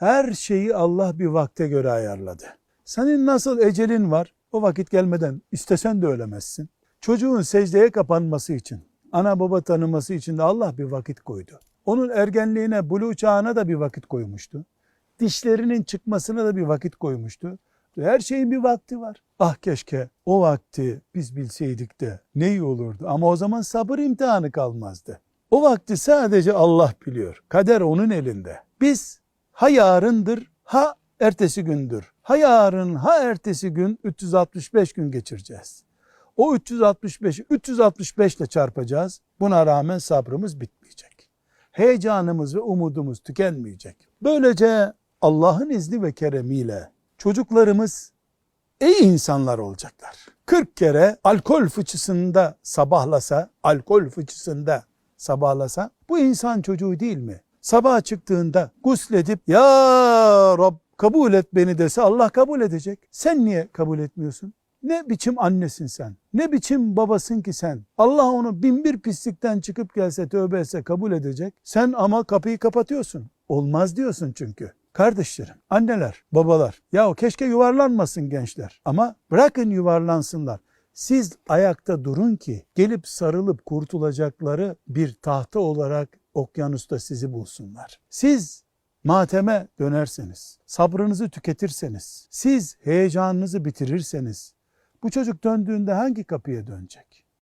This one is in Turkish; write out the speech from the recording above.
Her şeyi Allah bir vakte göre ayarladı. Senin nasıl ecelin var o vakit gelmeden istesen de ölemezsin. Çocuğun secdeye kapanması için, ana baba tanıması için de Allah bir vakit koydu. Onun ergenliğine, buluğ çağına da bir vakit koymuştu. Dişlerinin çıkmasına da bir vakit koymuştu. Her şeyin bir vakti var. Ah keşke o vakti biz bilseydik de ne iyi olurdu. Ama o zaman sabır imtihanı kalmazdı. O vakti sadece Allah biliyor. Kader onun elinde. Biz ha yarındır ha ertesi gündür. Ha yarın ha ertesi gün 365 gün geçireceğiz. O 365'i 365 ile çarpacağız. Buna rağmen sabrımız bitmeyecek. Heyecanımız ve umudumuz tükenmeyecek. Böylece Allah'ın izni ve keremiyle çocuklarımız iyi insanlar olacaklar. 40 kere alkol fıçısında sabahlasa, alkol fıçısında sabahlasa bu insan çocuğu değil mi? Sabah çıktığında gusledip ya Rab kabul et beni dese Allah kabul edecek. Sen niye kabul etmiyorsun? Ne biçim annesin sen? Ne biçim babasın ki sen? Allah onu bin bir pislikten çıkıp gelse tövbe etse kabul edecek. Sen ama kapıyı kapatıyorsun. Olmaz diyorsun çünkü. Kardeşlerim, anneler, babalar, ya keşke yuvarlanmasın gençler ama bırakın yuvarlansınlar. Siz ayakta durun ki gelip sarılıp kurtulacakları bir tahta olarak okyanusta sizi bulsunlar. Siz mateme dönerseniz, sabrınızı tüketirseniz, siz heyecanınızı bitirirseniz, bu çocuk döndüğünde hangi kapıya dönecek?